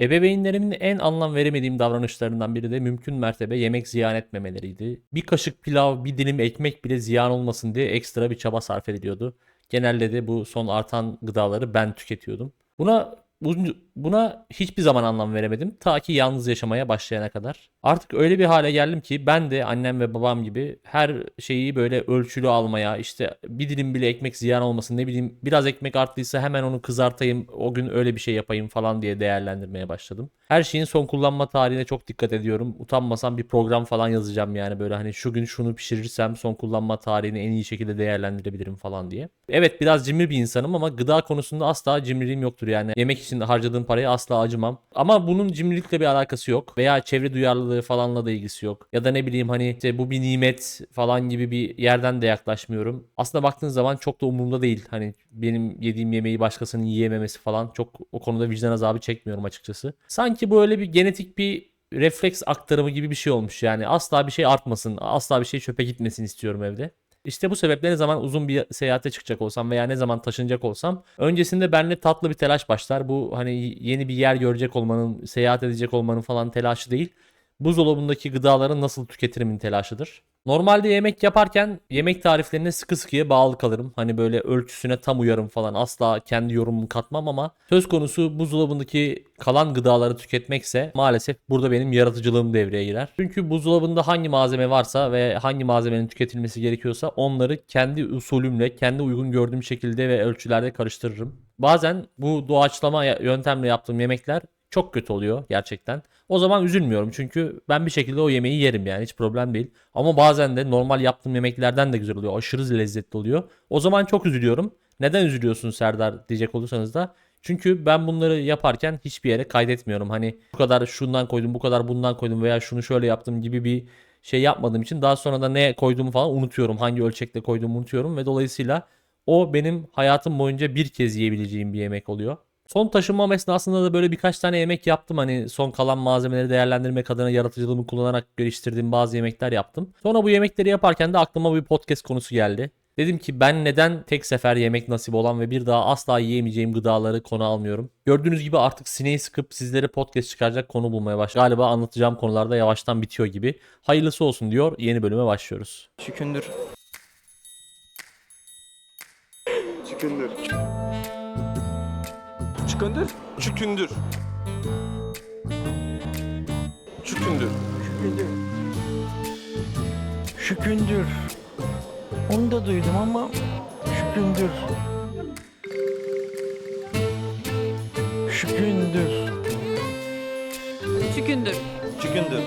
Ebeveynlerimin en anlam veremediğim davranışlarından biri de mümkün mertebe yemek ziyan etmemeleriydi. Bir kaşık pilav, bir dilim ekmek bile ziyan olmasın diye ekstra bir çaba sarf ediliyordu. Genelde de bu son artan gıdaları ben tüketiyordum. Buna bu- buna hiçbir zaman anlam veremedim ta ki yalnız yaşamaya başlayana kadar. Artık öyle bir hale geldim ki ben de annem ve babam gibi her şeyi böyle ölçülü almaya, işte bir dilim bile ekmek ziyan olmasın ne bileyim biraz ekmek arttıysa hemen onu kızartayım, o gün öyle bir şey yapayım falan diye değerlendirmeye başladım. Her şeyin son kullanma tarihine çok dikkat ediyorum. Utanmasam bir program falan yazacağım yani böyle hani şu gün şunu pişirirsem son kullanma tarihini en iyi şekilde değerlendirebilirim falan diye. Evet biraz cimri bir insanım ama gıda konusunda asla cimriliğim yoktur yani. Yemek için harcadığım paraya asla acımam. Ama bunun cimrilikle bir alakası yok. Veya çevre duyarlılığı falanla da ilgisi yok. Ya da ne bileyim hani işte bu bir nimet falan gibi bir yerden de yaklaşmıyorum. Aslında baktığın zaman çok da umurumda değil. Hani benim yediğim yemeği başkasının yiyememesi falan çok o konuda vicdan azabı çekmiyorum açıkçası. Sanki bu öyle bir genetik bir refleks aktarımı gibi bir şey olmuş yani. Asla bir şey artmasın, asla bir şey çöpe gitmesin istiyorum evde. İşte bu sebeple ne zaman uzun bir seyahate çıkacak olsam veya ne zaman taşınacak olsam öncesinde benimle tatlı bir telaş başlar. Bu hani yeni bir yer görecek olmanın, seyahat edecek olmanın falan telaşı değil. Buzdolabındaki gıdaların nasıl tüketirimin telaşıdır. Normalde yemek yaparken yemek tariflerine sıkı sıkıya bağlı kalırım. Hani böyle ölçüsüne tam uyarım falan. Asla kendi yorumumu katmam ama söz konusu buzdolabındaki kalan gıdaları tüketmekse maalesef burada benim yaratıcılığım devreye girer. Çünkü buzdolabında hangi malzeme varsa ve hangi malzemenin tüketilmesi gerekiyorsa onları kendi usulümle, kendi uygun gördüğüm şekilde ve ölçülerde karıştırırım. Bazen bu doğaçlama yöntemle yaptığım yemekler çok kötü oluyor gerçekten. O zaman üzülmüyorum çünkü ben bir şekilde o yemeği yerim yani hiç problem değil. Ama bazen de normal yaptığım yemeklerden de güzel oluyor. Aşırı lezzetli oluyor. O zaman çok üzülüyorum. Neden üzülüyorsun Serdar diyecek olursanız da. Çünkü ben bunları yaparken hiçbir yere kaydetmiyorum. Hani bu kadar şundan koydum, bu kadar bundan koydum veya şunu şöyle yaptım gibi bir şey yapmadığım için daha sonra da ne koyduğumu falan unutuyorum. Hangi ölçekte koyduğumu unutuyorum ve dolayısıyla o benim hayatım boyunca bir kez yiyebileceğim bir yemek oluyor. Son taşınmam esnasında da böyle birkaç tane yemek yaptım. Hani son kalan malzemeleri değerlendirmek adına yaratıcılığımı kullanarak geliştirdiğim bazı yemekler yaptım. Sonra bu yemekleri yaparken de aklıma bir podcast konusu geldi. Dedim ki ben neden tek sefer yemek nasip olan ve bir daha asla yiyemeyeceğim gıdaları konu almıyorum. Gördüğünüz gibi artık sineği sıkıp sizlere podcast çıkaracak konu bulmaya başladım. Galiba anlatacağım konularda yavaştan bitiyor gibi. Hayırlısı olsun diyor. Yeni bölüme başlıyoruz. Şükündür. Şükündür. Çükündür. Çükündür. Şükündür. Onu da duydum ama şükündür. Şükündür. Çükündür. Çükündür.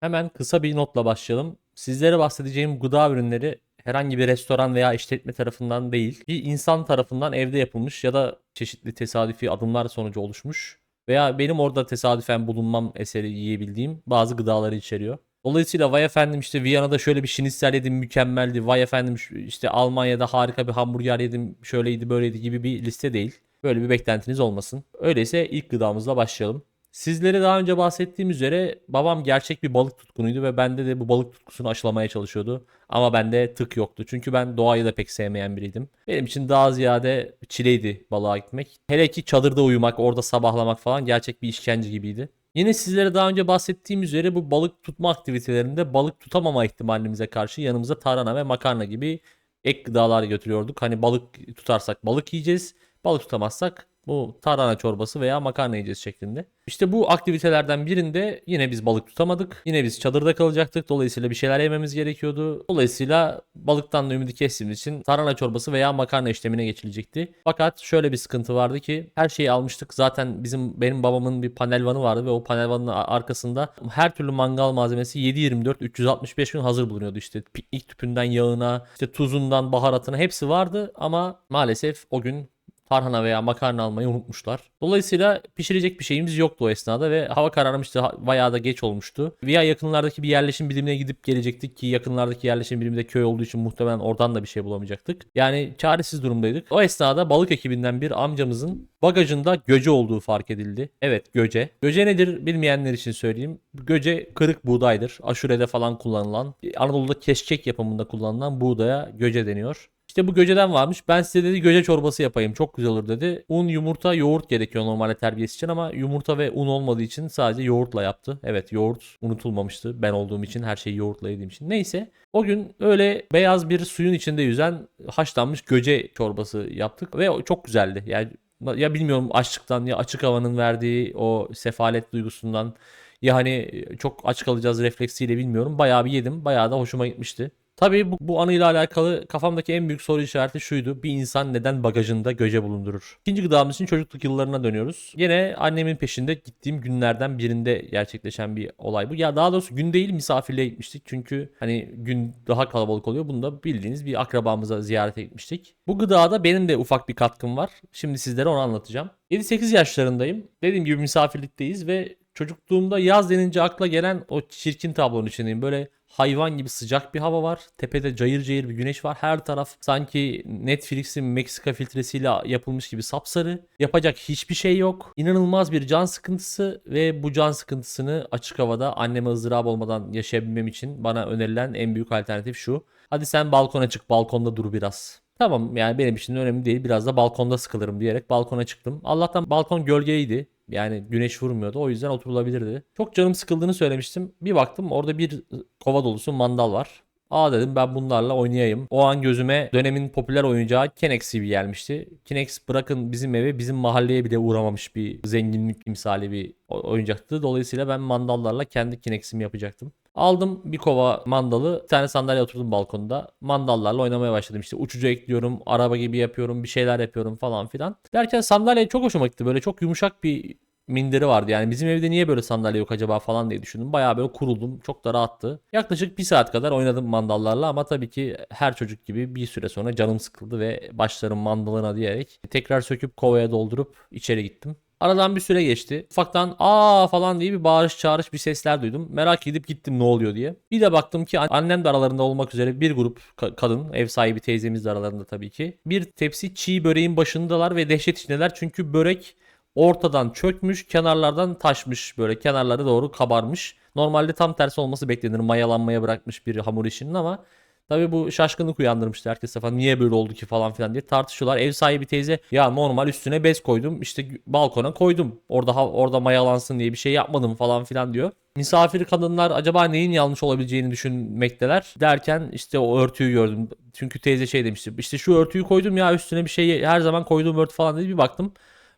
Hemen kısa bir notla başlayalım. Sizlere bahsedeceğim gıda ürünleri herhangi bir restoran veya işletme tarafından değil, bir insan tarafından evde yapılmış ya da çeşitli tesadüfi adımlar sonucu oluşmuş veya benim orada tesadüfen bulunmam eseri yiyebildiğim bazı gıdaları içeriyor. Dolayısıyla vay efendim işte Viyana'da şöyle bir şinitsel yedim mükemmeldi. Vay efendim işte Almanya'da harika bir hamburger yedim şöyleydi böyleydi gibi bir liste değil. Böyle bir beklentiniz olmasın. Öyleyse ilk gıdamızla başlayalım. Sizlere daha önce bahsettiğim üzere babam gerçek bir balık tutkunuydu ve bende de bu balık tutkusunu aşılamaya çalışıyordu. Ama bende tık yoktu. Çünkü ben doğayı da pek sevmeyen biriydim. Benim için daha ziyade çileydi balığa gitmek. Hele ki çadırda uyumak, orada sabahlamak falan gerçek bir işkence gibiydi. Yine sizlere daha önce bahsettiğim üzere bu balık tutma aktivitelerinde balık tutamama ihtimalimize karşı yanımıza tarhana ve makarna gibi ek gıdalar götürüyorduk. Hani balık tutarsak balık yiyeceğiz. Balık tutamazsak bu tarhana çorbası veya makarna yiyeceğiz şeklinde. İşte bu aktivitelerden birinde yine biz balık tutamadık. Yine biz çadırda kalacaktık. Dolayısıyla bir şeyler yememiz gerekiyordu. Dolayısıyla balıktan da ümidi kestiğimiz için tarhana çorbası veya makarna işlemine geçilecekti. Fakat şöyle bir sıkıntı vardı ki her şeyi almıştık. Zaten bizim benim babamın bir panel vanı vardı ve o panel vanın arkasında her türlü mangal malzemesi 7-24 365 gün hazır bulunuyordu. İşte piknik tüpünden yağına, işte tuzundan baharatına hepsi vardı ama maalesef o gün tarhana veya makarna almayı unutmuşlar. Dolayısıyla pişirecek bir şeyimiz yoktu o esnada ve hava kararmıştı. Bayağı da geç olmuştu. Veya yakınlardaki bir yerleşim birimine gidip gelecektik ki yakınlardaki yerleşim birimi de köy olduğu için muhtemelen oradan da bir şey bulamayacaktık. Yani çaresiz durumdaydık. O esnada balık ekibinden bir amcamızın bagajında göce olduğu fark edildi. Evet göce. Göce nedir bilmeyenler için söyleyeyim. Göce kırık buğdaydır. Aşurede falan kullanılan, Anadolu'da keşkek yapımında kullanılan buğdaya göce deniyor. İşte bu göceden varmış. Ben size dedi göce çorbası yapayım. Çok güzel olur dedi. Un, yumurta, yoğurt gerekiyor normalde terbiyesi için ama yumurta ve un olmadığı için sadece yoğurtla yaptı. Evet yoğurt unutulmamıştı. Ben olduğum için her şeyi yoğurtla yediğim için. Neyse. O gün öyle beyaz bir suyun içinde yüzen haşlanmış göce çorbası yaptık ve çok güzeldi. Yani ya bilmiyorum açlıktan ya açık havanın verdiği o sefalet duygusundan ya hani çok aç kalacağız refleksiyle bilmiyorum. Bayağı bir yedim. Bayağı da hoşuma gitmişti. Tabii bu, bu anıyla alakalı kafamdaki en büyük soru işareti şuydu. Bir insan neden bagajında göce bulundurur? İkinci gıdamız için çocukluk yıllarına dönüyoruz. Yine annemin peşinde gittiğim günlerden birinde gerçekleşen bir olay bu. Ya daha doğrusu gün değil misafirliğe gitmiştik. Çünkü hani gün daha kalabalık oluyor. Bunda bildiğiniz bir akrabamıza ziyarete gitmiştik. Bu gıdada benim de ufak bir katkım var. Şimdi sizlere onu anlatacağım. 7-8 yaşlarındayım. Dediğim gibi misafirlikteyiz ve çocukluğumda yaz denince akla gelen o çirkin tablonun içindeyim. Böyle hayvan gibi sıcak bir hava var. Tepede cayır cayır bir güneş var. Her taraf sanki Netflix'in Meksika filtresiyle yapılmış gibi sapsarı. Yapacak hiçbir şey yok. İnanılmaz bir can sıkıntısı ve bu can sıkıntısını açık havada anneme ızdırap olmadan yaşayabilmem için bana önerilen en büyük alternatif şu. Hadi sen balkona çık, balkonda dur biraz. Tamam yani benim için önemli değil. Biraz da balkonda sıkılırım diyerek balkona çıktım. Allah'tan balkon gölgeydi. Yani güneş vurmuyordu. O yüzden oturulabilirdi. Çok canım sıkıldığını söylemiştim. Bir baktım orada bir kova dolusu mandal var. Aa dedim ben bunlarla oynayayım. O an gözüme dönemin popüler oyuncağı Kinex gibi gelmişti. Kinex bırakın bizim eve bizim mahalleye bile uğramamış bir zenginlik timsali bir oyuncaktı. Dolayısıyla ben mandallarla kendi Kinex'imi yapacaktım. Aldım bir kova mandalı. Bir tane sandalye oturdum balkonda. Mandallarla oynamaya başladım. İşte uçucu ekliyorum. Araba gibi yapıyorum. Bir şeyler yapıyorum falan filan. Derken sandalye çok hoşuma gitti. Böyle çok yumuşak bir minderi vardı. Yani bizim evde niye böyle sandalye yok acaba falan diye düşündüm. Bayağı böyle kuruldum. Çok da rahattı. Yaklaşık bir saat kadar oynadım mandallarla ama tabii ki her çocuk gibi bir süre sonra canım sıkıldı ve başlarım mandalına diyerek tekrar söküp kovaya doldurup içeri gittim. Aradan bir süre geçti. Ufaktan aa falan diye bir bağırış çağırış bir sesler duydum. Merak edip gittim ne oluyor diye. Bir de baktım ki annem de aralarında olmak üzere bir grup ka- kadın, ev sahibi teyzemiz de aralarında tabii ki. Bir tepsi çiğ böreğin başındalar ve dehşet içindeler. Çünkü börek ortadan çökmüş, kenarlardan taşmış böyle kenarları doğru kabarmış. Normalde tam tersi olması beklenir. Mayalanmaya bırakmış bir hamur işinin ama Tabii bu şaşkınlık uyandırmıştı herkes falan. Niye böyle oldu ki falan filan diye tartışıyorlar. Ev sahibi teyze ya normal üstüne bez koydum. işte balkona koydum. Orada orada mayalansın diye bir şey yapmadım falan filan diyor. Misafir kadınlar acaba neyin yanlış olabileceğini düşünmekteler. Derken işte o örtüyü gördüm. Çünkü teyze şey demişti. İşte şu örtüyü koydum ya üstüne bir şey her zaman koyduğum örtü falan dedi. Bir baktım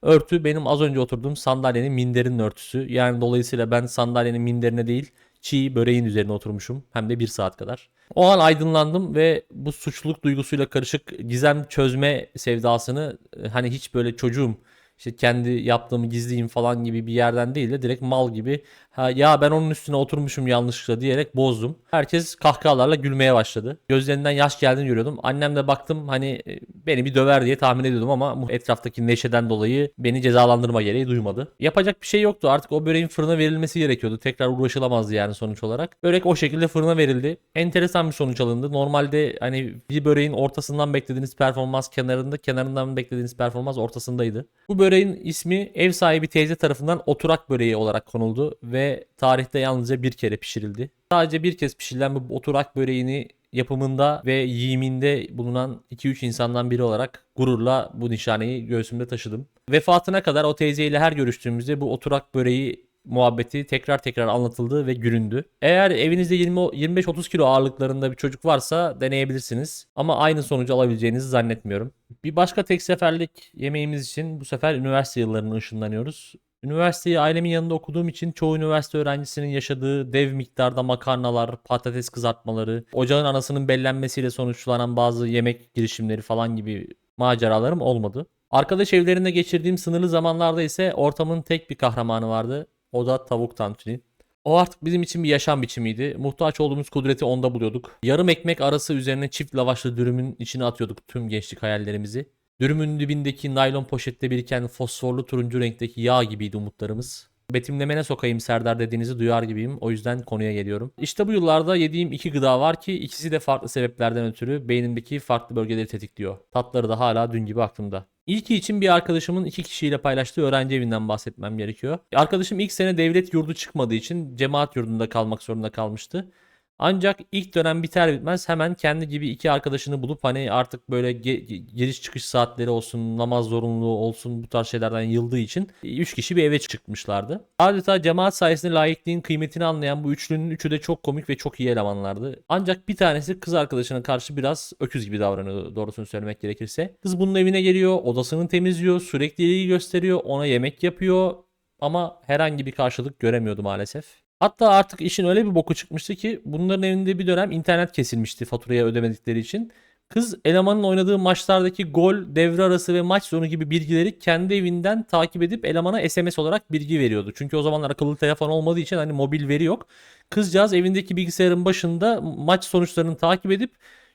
örtü benim az önce oturduğum sandalyenin minderinin örtüsü. Yani dolayısıyla ben sandalyenin minderine değil çiğ böreğin üzerine oturmuşum. Hem de bir saat kadar. O an aydınlandım ve bu suçluluk duygusuyla karışık gizem çözme sevdasını e, hani hiç böyle çocuğum işte kendi yaptığımı gizleyeyim falan gibi bir yerden değil de direkt mal gibi ha, ya ben onun üstüne oturmuşum yanlışlıkla diyerek bozdum. Herkes kahkahalarla gülmeye başladı. Gözlerinden yaş geldiğini görüyordum. Annem de baktım hani e, beni bir döver diye tahmin ediyordum ama etraftaki neşeden dolayı beni cezalandırma gereği duymadı. Yapacak bir şey yoktu artık o böreğin fırına verilmesi gerekiyordu. Tekrar uğraşılamazdı yani sonuç olarak. Börek o şekilde fırına verildi. Enteresan bir sonuç alındı. Normalde hani bir böreğin ortasından beklediğiniz performans kenarında, kenarından beklediğiniz performans ortasındaydı. Bu böreğin ismi ev sahibi teyze tarafından oturak böreği olarak konuldu ve tarihte yalnızca bir kere pişirildi. Sadece bir kez pişirilen bu oturak böreğini yapımında ve yiyiminde bulunan 2-3 insandan biri olarak gururla bu nişaneyi göğsümde taşıdım. Vefatına kadar o teyzeyle her görüştüğümüzde bu oturak böreği muhabbeti tekrar tekrar anlatıldı ve gülündü. Eğer evinizde 20 25-30 kilo ağırlıklarında bir çocuk varsa deneyebilirsiniz. Ama aynı sonucu alabileceğinizi zannetmiyorum. Bir başka tek seferlik yemeğimiz için bu sefer üniversite yıllarına ışınlanıyoruz. Üniversiteyi ailemin yanında okuduğum için çoğu üniversite öğrencisinin yaşadığı dev miktarda makarnalar, patates kızartmaları, ocağın anasının bellenmesiyle sonuçlanan bazı yemek girişimleri falan gibi maceralarım olmadı. Arkadaş evlerinde geçirdiğim sınırlı zamanlarda ise ortamın tek bir kahramanı vardı. O da tavuk tantuni. O artık bizim için bir yaşam biçimiydi. Muhtaç olduğumuz kudreti onda buluyorduk. Yarım ekmek arası üzerine çift lavaşlı dürümün içine atıyorduk tüm gençlik hayallerimizi. Dürümün dibindeki naylon poşette biriken fosforlu turuncu renkteki yağ gibiydi umutlarımız. Betimlemene sokayım Serdar dediğinizi duyar gibiyim. O yüzden konuya geliyorum. İşte bu yıllarda yediğim iki gıda var ki ikisi de farklı sebeplerden ötürü beynimdeki farklı bölgeleri tetikliyor. Tatları da hala dün gibi aklımda. İlki için bir arkadaşımın iki kişiyle paylaştığı öğrenci evinden bahsetmem gerekiyor. Arkadaşım ilk sene devlet yurdu çıkmadığı için cemaat yurdunda kalmak zorunda kalmıştı. Ancak ilk dönem biter bitmez hemen kendi gibi iki arkadaşını bulup hani artık böyle ge- giriş çıkış saatleri olsun, namaz zorunluluğu olsun bu tarz şeylerden yıldığı için 3 kişi bir eve çıkmışlardı. Adeta cemaat sayesinde laikliğin kıymetini anlayan bu üçlünün üçü de çok komik ve çok iyi elemanlardı. Ancak bir tanesi kız arkadaşına karşı biraz öküz gibi davranıyor doğrusunu söylemek gerekirse. Kız bunun evine geliyor, odasını temizliyor, sürekli ilgi gösteriyor, ona yemek yapıyor ama herhangi bir karşılık göremiyordu maalesef. Hatta artık işin öyle bir boku çıkmıştı ki bunların evinde bir dönem internet kesilmişti faturaya ödemedikleri için. Kız elemanın oynadığı maçlardaki gol, devre arası ve maç sonu gibi bilgileri kendi evinden takip edip elemana SMS olarak bilgi veriyordu. Çünkü o zamanlar akıllı telefon olmadığı için hani mobil veri yok. Kızcağız evindeki bilgisayarın başında maç sonuçlarını takip edip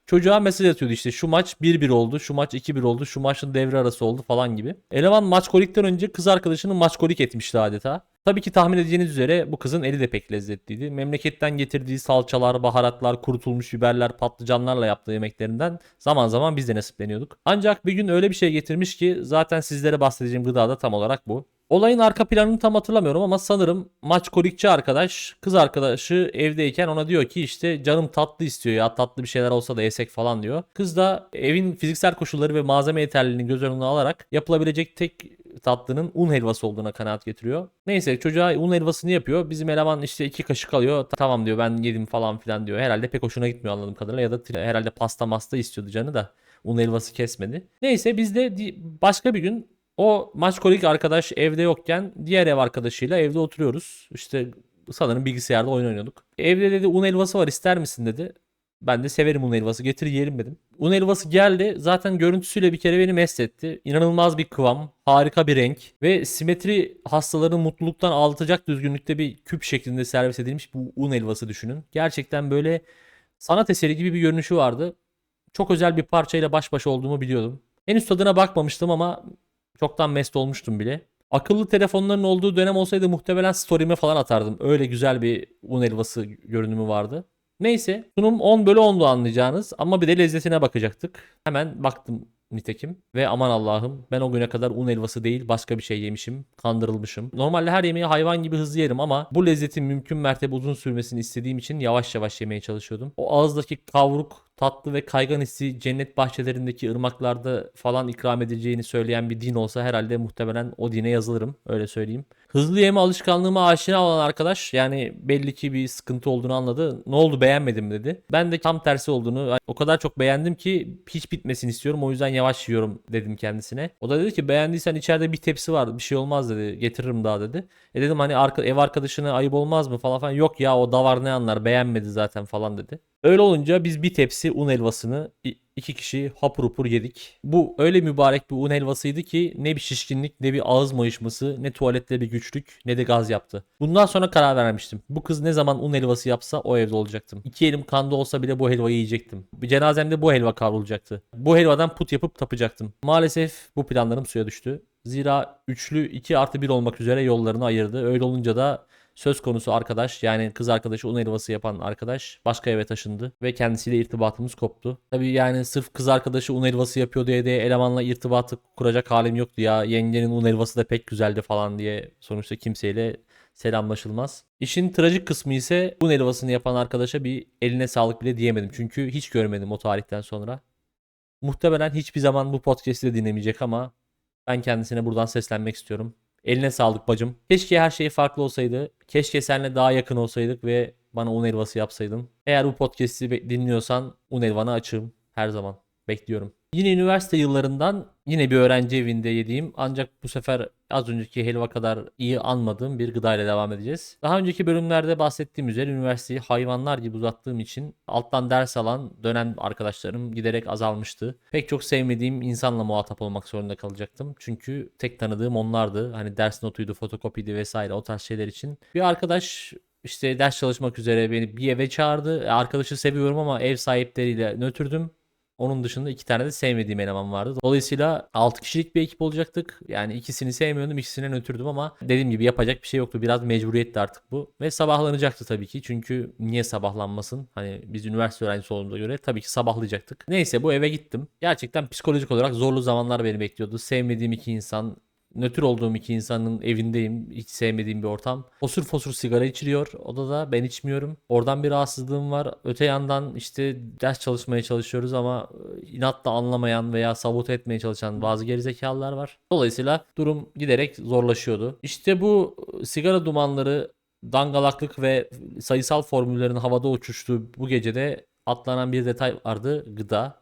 çocuğa mesaj atıyordu işte şu maç 1-1 oldu, şu maç 2-1 oldu, şu maçın devre arası oldu falan gibi. Eleman maçkolikten önce kız arkadaşını maçkolik etmişti adeta. Tabii ki tahmin edeceğiniz üzere bu kızın eli de pek lezzetliydi. Memleketten getirdiği salçalar, baharatlar, kurutulmuş biberler, patlıcanlarla yaptığı yemeklerinden zaman zaman biz de nasipleniyorduk. Ancak bir gün öyle bir şey getirmiş ki zaten sizlere bahsedeceğim gıda da tam olarak bu. Olayın arka planını tam hatırlamıyorum ama sanırım maç kolikçi arkadaş kız arkadaşı evdeyken ona diyor ki işte canım tatlı istiyor ya tatlı bir şeyler olsa da yesek falan diyor. Kız da evin fiziksel koşulları ve malzeme yeterliliğini göz önüne alarak yapılabilecek tek tatlının un helvası olduğuna kanaat getiriyor. Neyse çocuğa un helvasını yapıyor. Bizim eleman işte iki kaşık alıyor. Tamam diyor ben yedim falan filan diyor. Herhalde pek hoşuna gitmiyor anladığım kadarıyla ya da herhalde pasta masta istiyordu canı da un helvası kesmedi. Neyse biz de başka bir gün o maçkolik arkadaş evde yokken diğer ev arkadaşıyla evde oturuyoruz. İşte sanırım bilgisayarda oyun oynuyorduk. Evde dedi un helvası var ister misin dedi. Ben de severim un helvası getir yiyelim dedim. Un helvası geldi zaten görüntüsüyle bir kere beni mest etti. İnanılmaz bir kıvam, harika bir renk ve simetri hastalarını mutluluktan ağlatacak düzgünlükte bir küp şeklinde servis edilmiş bu un helvası düşünün. Gerçekten böyle sanat eseri gibi bir görünüşü vardı. Çok özel bir parçayla baş başa olduğumu biliyordum. Henüz tadına bakmamıştım ama çoktan mest olmuştum bile. Akıllı telefonların olduğu dönem olsaydı muhtemelen story'ime falan atardım. Öyle güzel bir un helvası görünümü vardı. Neyse sunum 10 bölü 10'du anlayacağınız ama bir de lezzetine bakacaktık. Hemen baktım nitekim ve aman Allah'ım ben o güne kadar un helvası değil başka bir şey yemişim, kandırılmışım. Normalde her yemeği hayvan gibi hızlı yerim ama bu lezzetin mümkün mertebe uzun sürmesini istediğim için yavaş yavaş yemeye çalışıyordum. O ağızdaki kavruk, tatlı ve kaygan hissi cennet bahçelerindeki ırmaklarda falan ikram edeceğini söyleyen bir din olsa herhalde muhtemelen o dine yazılırım öyle söyleyeyim. Hızlı yeme alışkanlığıma aşina olan arkadaş yani belli ki bir sıkıntı olduğunu anladı. Ne oldu beğenmedim dedi. Ben de tam tersi olduğunu o kadar çok beğendim ki hiç bitmesini istiyorum o yüzden yavaş yiyorum dedim kendisine. O da dedi ki beğendiysen içeride bir tepsi var bir şey olmaz dedi getiririm daha dedi. E dedim hani ev arkadaşına ayıp olmaz mı falan falan yok ya o da var ne anlar beğenmedi zaten falan dedi. Öyle olunca biz bir tepsi un helvasını iki kişi hapur hapur yedik. Bu öyle mübarek bir un helvasıydı ki ne bir şişkinlik ne bir ağız mayışması ne tuvalette bir güçlük ne de gaz yaptı. Bundan sonra karar vermiştim. Bu kız ne zaman un helvası yapsa o evde olacaktım. İki elim kanda olsa bile bu helvayı yiyecektim. Cenazemde bu helva kavrulacaktı. Bu helvadan put yapıp tapacaktım. Maalesef bu planlarım suya düştü. Zira üçlü 2 artı 1 olmak üzere yollarını ayırdı. Öyle olunca da söz konusu arkadaş yani kız arkadaşı un helvası yapan arkadaş başka eve taşındı ve kendisiyle irtibatımız koptu. Tabii yani sırf kız arkadaşı un helvası yapıyor diye de elemanla irtibatı kuracak halim yoktu ya. Yengenin un helvası da pek güzeldi falan diye sonuçta kimseyle selamlaşılmaz. İşin trajik kısmı ise un helvasını yapan arkadaşa bir eline sağlık bile diyemedim. Çünkü hiç görmedim o tarihten sonra. Muhtemelen hiçbir zaman bu podcast'i de dinlemeyecek ama ben kendisine buradan seslenmek istiyorum. Eline sağlık bacım. Keşke her şey farklı olsaydı. Keşke seninle daha yakın olsaydık ve bana un helvası yapsaydın. Eğer bu podcast'i dinliyorsan un helvanı açığım. Her zaman. Bekliyorum. Yine üniversite yıllarından yine bir öğrenci evinde yediğim ancak bu sefer az önceki helva kadar iyi anmadığım bir gıdayla devam edeceğiz. Daha önceki bölümlerde bahsettiğim üzere üniversiteyi hayvanlar gibi uzattığım için alttan ders alan dönem arkadaşlarım giderek azalmıştı. Pek çok sevmediğim insanla muhatap olmak zorunda kalacaktım. Çünkü tek tanıdığım onlardı. Hani ders notuydu, fotokopiydi vesaire o tarz şeyler için. Bir arkadaş işte ders çalışmak üzere beni bir eve çağırdı. E, Arkadaşı seviyorum ama ev sahipleriyle nötürdüm. Onun dışında iki tane de sevmediğim eleman vardı. Dolayısıyla 6 kişilik bir ekip olacaktık. Yani ikisini sevmiyordum, ikisine nötürdüm ama dediğim gibi yapacak bir şey yoktu. Biraz mecburiyetti artık bu. Ve sabahlanacaktı tabii ki. Çünkü niye sabahlanmasın? Hani biz üniversite öğrencisi olduğumuza göre tabii ki sabahlayacaktık. Neyse bu eve gittim. Gerçekten psikolojik olarak zorlu zamanlar beni bekliyordu. Sevmediğim iki insan nötr olduğum iki insanın evindeyim. Hiç sevmediğim bir ortam. Fosur fosur sigara içiliyor odada. Ben içmiyorum. Oradan bir rahatsızlığım var. Öte yandan işte ders çalışmaya çalışıyoruz ama e, inatla anlamayan veya sabote etmeye çalışan bazı gerizekalılar var. Dolayısıyla durum giderek zorlaşıyordu. İşte bu e, sigara dumanları dangalaklık ve sayısal formüllerin havada uçuştuğu bu gecede atlanan bir detay vardı. Gıda.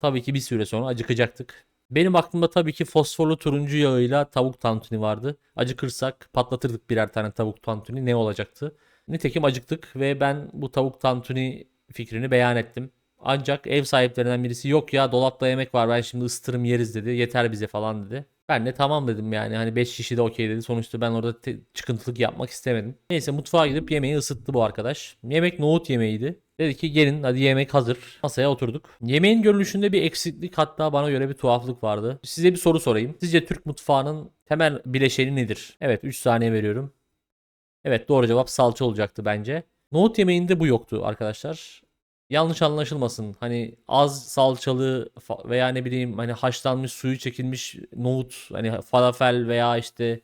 Tabii ki bir süre sonra acıkacaktık. Benim aklımda tabii ki fosforlu turuncu yağıyla tavuk tantuni vardı. Acıkırsak patlatırdık birer tane tavuk tantuni ne olacaktı? Nitekim acıktık ve ben bu tavuk tantuni fikrini beyan ettim. Ancak ev sahiplerinden birisi yok ya dolapta yemek var ben şimdi ısıtırım yeriz dedi. Yeter bize falan dedi. Ben de tamam dedim yani hani 5 kişi de okey dedi. Sonuçta ben orada çıkıntılık yapmak istemedim. Neyse mutfağa gidip yemeği ısıttı bu arkadaş. Yemek nohut yemeğiydi. Dedi ki gelin hadi yemek hazır. Masaya oturduk. Yemeğin görünüşünde bir eksiklik hatta bana göre bir tuhaflık vardı. Size bir soru sorayım. Sizce Türk mutfağının temel bileşeni nedir? Evet 3 saniye veriyorum. Evet doğru cevap salça olacaktı bence. Nohut yemeğinde bu yoktu arkadaşlar. Yanlış anlaşılmasın. Hani az salçalı veya ne bileyim hani haşlanmış suyu çekilmiş nohut hani falafel veya işte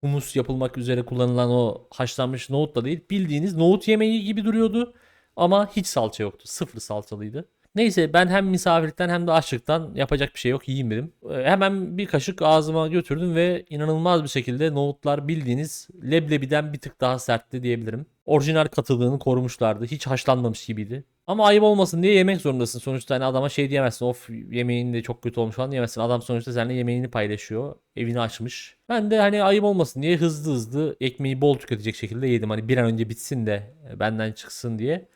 humus yapılmak üzere kullanılan o haşlanmış nohut da değil. Bildiğiniz nohut yemeği gibi duruyordu ama hiç salça yoktu. Sıfır salçalıydı. Neyse ben hem misafirlikten hem de açlıktan yapacak bir şey yok yiyeyim dedim. Ee, Hemen bir kaşık ağzıma götürdüm ve inanılmaz bir şekilde nohutlar bildiğiniz leblebiden bir tık daha sertti diyebilirim. Orijinal katılığını korumuşlardı. Hiç haşlanmamış gibiydi. Ama ayıp olmasın diye yemek zorundasın. Sonuçta hani adama şey diyemezsin. Of yemeğin de çok kötü olmuş falan diyemezsin. Adam sonuçta seninle yemeğini paylaşıyor. Evini açmış. Ben de hani ayıp olmasın diye hızlı hızlı ekmeği bol tüketecek şekilde yedim. Hani bir an önce bitsin de benden çıksın diye.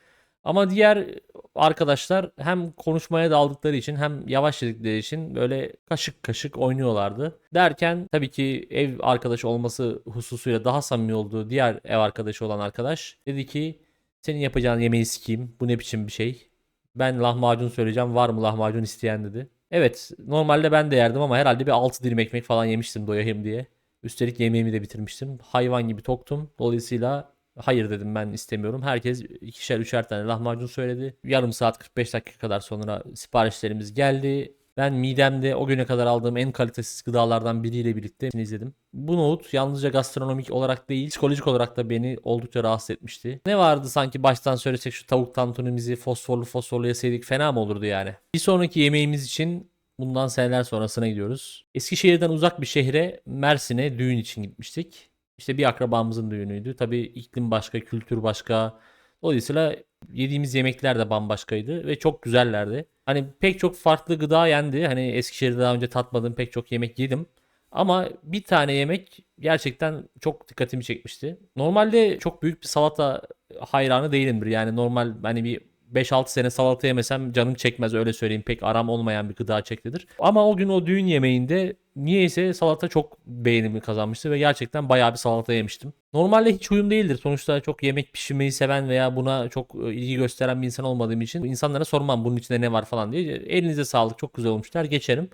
Ama diğer arkadaşlar hem konuşmaya daldıkları için hem yavaş yedikleri için böyle kaşık kaşık oynuyorlardı. Derken tabii ki ev arkadaşı olması hususuyla daha samimi olduğu diğer ev arkadaşı olan arkadaş dedi ki senin yapacağın yemeği sikeyim. Bu ne biçim bir şey? Ben lahmacun söyleyeceğim. Var mı lahmacun isteyen dedi. Evet normalde ben de yerdim ama herhalde bir 6 dilim ekmek falan yemiştim doyayım diye. Üstelik yemeğimi de bitirmiştim. Hayvan gibi toktum. Dolayısıyla hayır dedim ben istemiyorum. Herkes ikişer üçer tane lahmacun söyledi. Yarım saat 45 dakika kadar sonra siparişlerimiz geldi. Ben midemde o güne kadar aldığım en kalitesiz gıdalardan biriyle birlikte izledim. Bu nohut yalnızca gastronomik olarak değil, psikolojik olarak da beni oldukça rahatsız etmişti. Ne vardı sanki baştan söylesek şu tavuk tantunimizi fosforlu fosforlu yeseydik fena mı olurdu yani? Bir sonraki yemeğimiz için bundan seneler sonrasına gidiyoruz. Eskişehir'den uzak bir şehre Mersin'e düğün için gitmiştik. İşte bir akrabamızın düğünüydü. Tabii iklim başka, kültür başka. Dolayısıyla yediğimiz yemekler de bambaşkaydı ve çok güzellerdi. Hani pek çok farklı gıda yendi. Hani Eskişehir'de daha önce tatmadığım pek çok yemek yedim. Ama bir tane yemek gerçekten çok dikkatimi çekmişti. Normalde çok büyük bir salata hayranı değilimdir. Yani normal hani bir 5-6 sene salata yemesem canım çekmez öyle söyleyeyim. Pek aram olmayan bir gıda şeklidir. Ama o gün o düğün yemeğinde niyeyse salata çok beğenimi kazanmıştı ve gerçekten bayağı bir salata yemiştim. Normalde hiç huyum değildir. Sonuçta çok yemek pişirmeyi seven veya buna çok e, ilgi gösteren bir insan olmadığım için insanlara sormam bunun içinde ne var falan diye. Elinize sağlık çok güzel olmuşlar geçerim.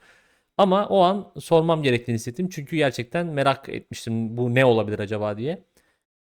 Ama o an sormam gerektiğini hissettim. Çünkü gerçekten merak etmiştim bu ne olabilir acaba diye.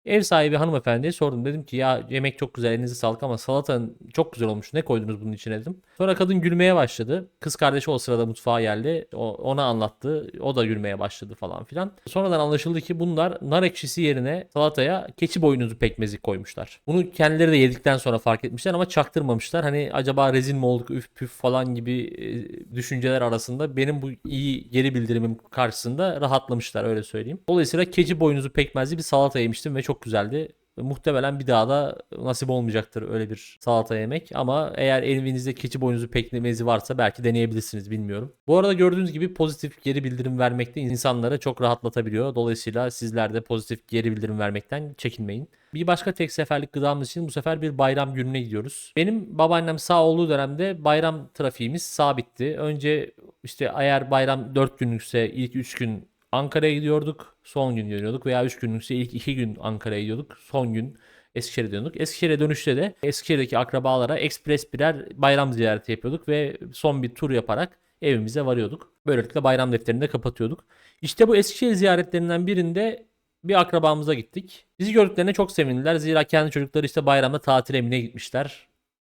Ev sahibi hanımefendiye sordum. Dedim ki ya yemek çok güzel elinize sağlık ama salatanın çok güzel olmuş. Ne koydunuz bunun içine dedim. Sonra kadın gülmeye başladı. Kız kardeşi o sırada mutfağa geldi. O, ona anlattı. O da gülmeye başladı falan filan. Sonradan anlaşıldı ki bunlar nar ekşisi yerine salataya keçi boynuzu pekmezi koymuşlar. Bunu kendileri de yedikten sonra fark etmişler ama çaktırmamışlar. Hani acaba rezil mi olduk üf püf falan gibi e, düşünceler arasında benim bu iyi geri bildirimim karşısında rahatlamışlar öyle söyleyeyim. Dolayısıyla keçi boynuzu pekmezli bir salata yemiştim ve çok güzeldi. Muhtemelen bir daha da nasip olmayacaktır öyle bir salata yemek. Ama eğer evinizde keçi boynuzu pekmezi varsa belki deneyebilirsiniz bilmiyorum. Bu arada gördüğünüz gibi pozitif geri bildirim vermekte insanları çok rahatlatabiliyor. Dolayısıyla sizler de pozitif geri bildirim vermekten çekinmeyin. Bir başka tek seferlik gıdamız için bu sefer bir bayram gününe gidiyoruz. Benim babaannem sağ olduğu dönemde bayram trafiğimiz sabitti. Önce işte eğer bayram 4 günlükse ilk 3 gün Ankara'ya gidiyorduk. Son gün dönüyorduk veya 3 günlükse ilk 2 gün Ankara'ya gidiyorduk. Son gün Eskişehir'e dönüyorduk. Eskişehir'e dönüşte de Eskişehir'deki akrabalara ekspres birer bayram ziyareti yapıyorduk ve son bir tur yaparak evimize varıyorduk. Böylelikle bayram defterini de kapatıyorduk. İşte bu Eskişehir ziyaretlerinden birinde bir akrabamıza gittik. Bizi gördüklerine çok sevindiler. Zira kendi çocukları işte bayramda tatil evine gitmişler.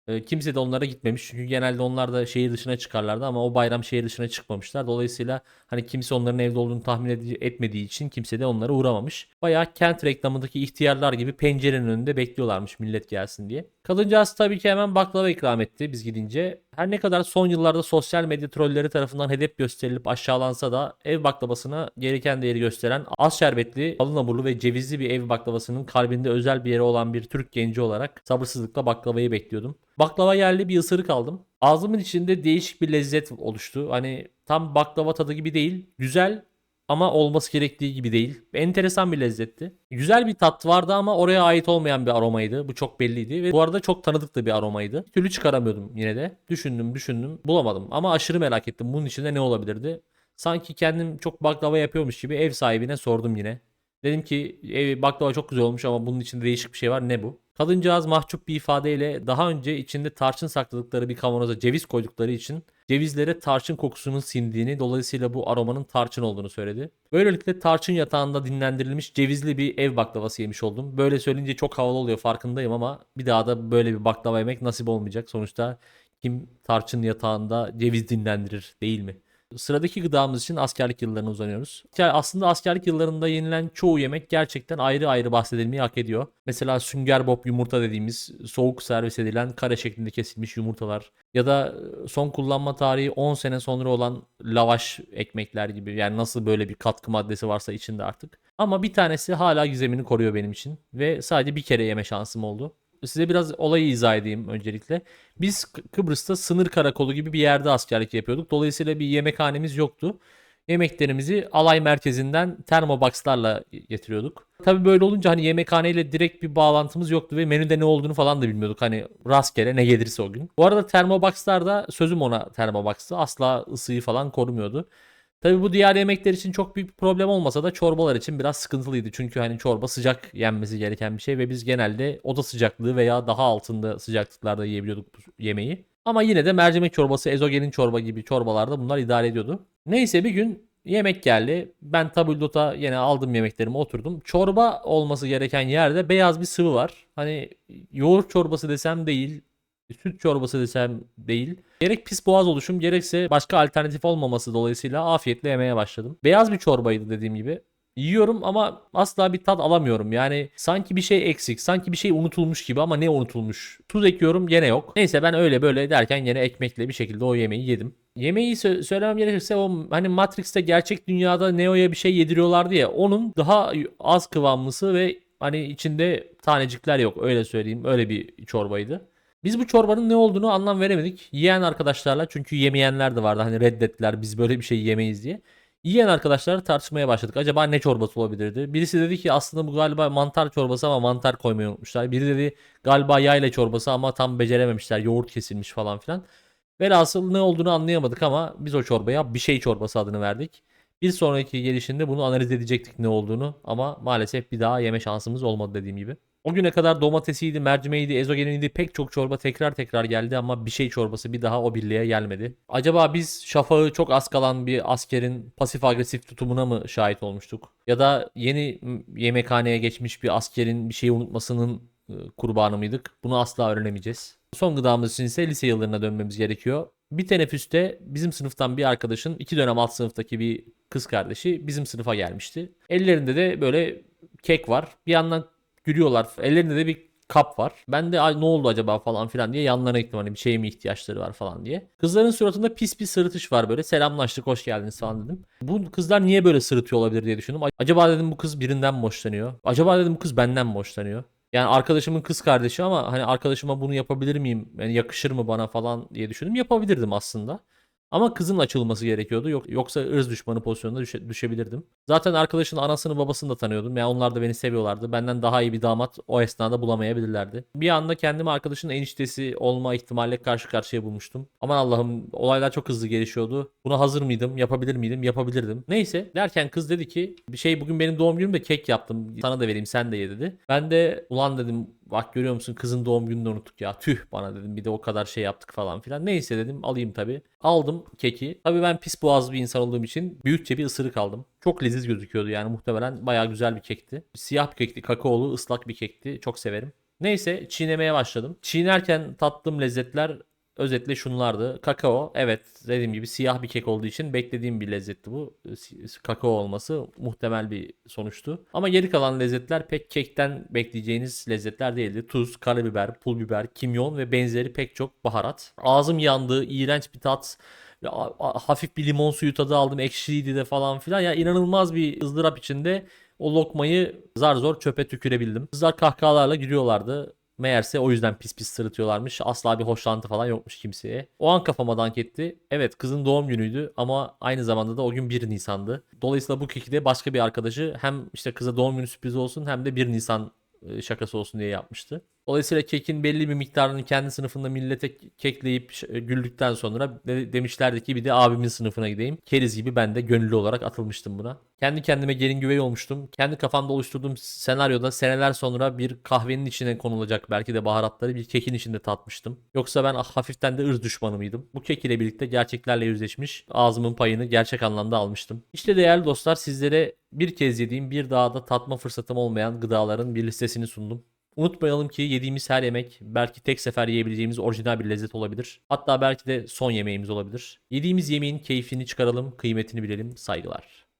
E, kimse de onlara gitmemiş. Çünkü genelde onlar da şehir dışına çıkarlardı ama o bayram şehir dışına çıkmamışlar. Dolayısıyla hani kimse onların evde olduğunu tahmin etmediği için kimse de onlara uğramamış. Bayağı kent reklamındaki ihtiyarlar gibi pencerenin önünde bekliyorlarmış millet gelsin diye. Kadıncağız tabii ki hemen baklava ikram etti biz gidince. Her ne kadar son yıllarda sosyal medya trolleri tarafından hedef gösterilip aşağılansa da ev baklavasına gereken değeri gösteren az şerbetli, kalın hamurlu ve cevizli bir ev baklavasının kalbinde özel bir yeri olan bir Türk genci olarak sabırsızlıkla baklavayı bekliyordum. Baklava yerli bir ısırık aldım. Ağzımın içinde değişik bir lezzet oluştu. Hani tam baklava tadı gibi değil. Güzel ama olması gerektiği gibi değil. Enteresan bir lezzetti. Güzel bir tat vardı ama oraya ait olmayan bir aromaydı. Bu çok belliydi ve bu arada çok tanıdık da bir aromaydı. Bir türlü çıkaramıyordum yine de. Düşündüm düşündüm bulamadım ama aşırı merak ettim bunun içinde ne olabilirdi. Sanki kendim çok baklava yapıyormuş gibi ev sahibine sordum yine. Dedim ki ev baklava çok güzel olmuş ama bunun içinde değişik bir şey var ne bu? Kadıncağız mahcup bir ifadeyle daha önce içinde tarçın sakladıkları bir kavanoza ceviz koydukları için cevizlere tarçın kokusunun sindiğini dolayısıyla bu aromanın tarçın olduğunu söyledi. Böylelikle tarçın yatağında dinlendirilmiş cevizli bir ev baklavası yemiş oldum. Böyle söyleyince çok havalı oluyor farkındayım ama bir daha da böyle bir baklava yemek nasip olmayacak. Sonuçta kim tarçın yatağında ceviz dinlendirir değil mi? Sıradaki gıdamız için askerlik yıllarına uzanıyoruz. Yani aslında askerlik yıllarında yenilen çoğu yemek gerçekten ayrı ayrı bahsedilmeyi hak ediyor. Mesela sünger bob yumurta dediğimiz soğuk servis edilen kare şeklinde kesilmiş yumurtalar ya da son kullanma tarihi 10 sene sonra olan lavaş ekmekler gibi. Yani nasıl böyle bir katkı maddesi varsa içinde artık. Ama bir tanesi hala gizemini koruyor benim için ve sadece bir kere yeme şansım oldu. Size biraz olayı izah edeyim öncelikle. Biz Kı- Kıbrıs'ta sınır karakolu gibi bir yerde askerlik yapıyorduk. Dolayısıyla bir yemekhanemiz yoktu. Yemeklerimizi alay merkezinden termoboxlarla getiriyorduk. Tabii böyle olunca hani yemekhaneyle direkt bir bağlantımız yoktu ve menüde ne olduğunu falan da bilmiyorduk. Hani rastgele ne gelirse o gün. Bu arada termoboxlar da sözüm ona termobox'tı. Asla ısıyı falan korumuyordu. Tabii bu diğer yemekler için çok büyük bir problem olmasa da çorbalar için biraz sıkıntılıydı. Çünkü hani çorba sıcak yenmesi gereken bir şey ve biz genelde oda sıcaklığı veya daha altında sıcaklıklarda yiyebiliyorduk bu yemeği. Ama yine de mercimek çorbası, ezogelin çorba gibi çorbalarda bunlar idare ediyordu. Neyse bir gün yemek geldi. Ben tabldota yine aldım yemeklerimi oturdum. Çorba olması gereken yerde beyaz bir sıvı var. Hani yoğurt çorbası desem değil, süt çorbası desem değil. Gerek pis boğaz oluşum gerekse başka alternatif olmaması dolayısıyla afiyetle yemeye başladım. Beyaz bir çorbaydı dediğim gibi. Yiyorum ama asla bir tat alamıyorum. Yani sanki bir şey eksik, sanki bir şey unutulmuş gibi ama ne unutulmuş? Tuz ekliyorum gene yok. Neyse ben öyle böyle derken yine ekmekle bir şekilde o yemeği yedim. Yemeği sö- söylemem gerekirse o hani Matrix'te gerçek dünyada Neo'ya bir şey yediriyorlardı ya onun daha az kıvamlısı ve hani içinde tanecikler yok öyle söyleyeyim öyle bir çorbaydı. Biz bu çorbanın ne olduğunu anlam veremedik. Yiyen arkadaşlarla çünkü yemeyenler de vardı. Hani reddettiler biz böyle bir şey yemeyiz diye. Yiyen arkadaşlarla tartışmaya başladık. Acaba ne çorbası olabilirdi? Birisi dedi ki aslında bu galiba mantar çorbası ama mantar koymayı unutmuşlar. Biri dedi galiba yayla çorbası ama tam becerememişler. Yoğurt kesilmiş falan filan. Velhasıl ne olduğunu anlayamadık ama biz o çorbaya bir şey çorbası adını verdik. Bir sonraki gelişinde bunu analiz edecektik ne olduğunu ama maalesef bir daha yeme şansımız olmadı dediğim gibi. O güne kadar domatesiydi, mercimeğiydi, ezogeliniydi pek çok çorba tekrar tekrar geldi ama bir şey çorbası bir daha o birliğe gelmedi. Acaba biz şafağı çok az kalan bir askerin pasif agresif tutumuna mı şahit olmuştuk? Ya da yeni yemekhaneye geçmiş bir askerin bir şeyi unutmasının e, kurbanı mıydık? Bunu asla öğrenemeyeceğiz. Son gıdamız için ise lise yıllarına dönmemiz gerekiyor. Bir teneffüste bizim sınıftan bir arkadaşın iki dönem alt sınıftaki bir kız kardeşi bizim sınıfa gelmişti. Ellerinde de böyle kek var. Bir yandan gülüyorlar. Ellerinde de bir kap var. Ben de Ay, ne oldu acaba falan filan diye yanlarına gittim hani bir şeye mi ihtiyaçları var falan diye. Kızların suratında pis bir sırıtış var böyle. Selamlaştık hoş geldiniz falan dedim. Bu kızlar niye böyle sırıtıyor olabilir diye düşündüm. Acaba dedim bu kız birinden mi hoşlanıyor? Acaba dedim bu kız benden mi hoşlanıyor? Yani arkadaşımın kız kardeşi ama hani arkadaşıma bunu yapabilir miyim? Yani yakışır mı bana falan diye düşündüm. Yapabilirdim aslında. Ama kızın açılması gerekiyordu. Yok, yoksa ırz düşmanı pozisyonuna düşe- düşebilirdim. Zaten arkadaşın anasını babasını da tanıyordum. Yani onlar da beni seviyorlardı. Benden daha iyi bir damat o esnada bulamayabilirlerdi. Bir anda kendimi arkadaşın eniştesi olma ihtimalle karşı karşıya bulmuştum. Aman Allah'ım olaylar çok hızlı gelişiyordu. Buna hazır mıydım? Yapabilir miydim? Yapabilirdim. Neyse derken kız dedi ki bir şey bugün benim doğum günüm de kek yaptım. Sana da vereyim sen de ye dedi. Ben de ulan dedim Bak görüyor musun kızın doğum gününü unuttuk ya. Tüh bana dedim bir de o kadar şey yaptık falan filan. Neyse dedim alayım tabii. Aldım keki. Tabii ben pis boğaz bir insan olduğum için büyükçe bir ısırık aldım. Çok leziz gözüküyordu yani muhtemelen bayağı güzel bir kekti. Siyah bir kekti. Kakaolu ıslak bir kekti. Çok severim. Neyse çiğnemeye başladım. Çiğnerken tattığım lezzetler özetle şunlardı. Kakao evet dediğim gibi siyah bir kek olduğu için beklediğim bir lezzetti bu. Si- Kakao olması muhtemel bir sonuçtu. Ama geri kalan lezzetler pek kekten bekleyeceğiniz lezzetler değildi. Tuz, karabiber, pul biber, kimyon ve benzeri pek çok baharat. Ağzım yandı, iğrenç bir tat. Ya, hafif bir limon suyu tadı aldım. Ekşiydi de falan filan. Ya inanılmaz bir ızdırap içinde o lokmayı zar zor çöpe tükürebildim. Kızlar kahkahalarla gülüyorlardı. Meğerse o yüzden pis pis sırıtıyorlarmış. Asla bir hoşlantı falan yokmuş kimseye. O an kafama dank etti. Evet kızın doğum günüydü ama aynı zamanda da o gün 1 Nisan'dı. Dolayısıyla bu keki de başka bir arkadaşı hem işte kıza doğum günü sürprizi olsun hem de 1 Nisan e, şakası olsun diye yapmıştı. Dolayısıyla kekin belli bir miktarını kendi sınıfında millete kekleyip e, güldükten sonra de- demişlerdi ki bir de abimin sınıfına gideyim. Keriz gibi ben de gönüllü olarak atılmıştım buna. Kendi kendime gelin güvey olmuştum. Kendi kafamda oluşturduğum senaryoda seneler sonra bir kahvenin içine konulacak belki de baharatları bir kekin içinde tatmıştım. Yoksa ben ah, hafiften de ırz düşmanı mıydım? Bu kek ile birlikte gerçeklerle yüzleşmiş, ağzımın payını gerçek anlamda almıştım. İşte değerli dostlar sizlere bir kez yediğim bir daha da tatma fırsatım olmayan gıdaların bir listesini sundum. Unutmayalım ki yediğimiz her yemek belki tek sefer yiyebileceğimiz orijinal bir lezzet olabilir. Hatta belki de son yemeğimiz olabilir. Yediğimiz yemeğin keyfini çıkaralım, kıymetini bilelim. Saygılar.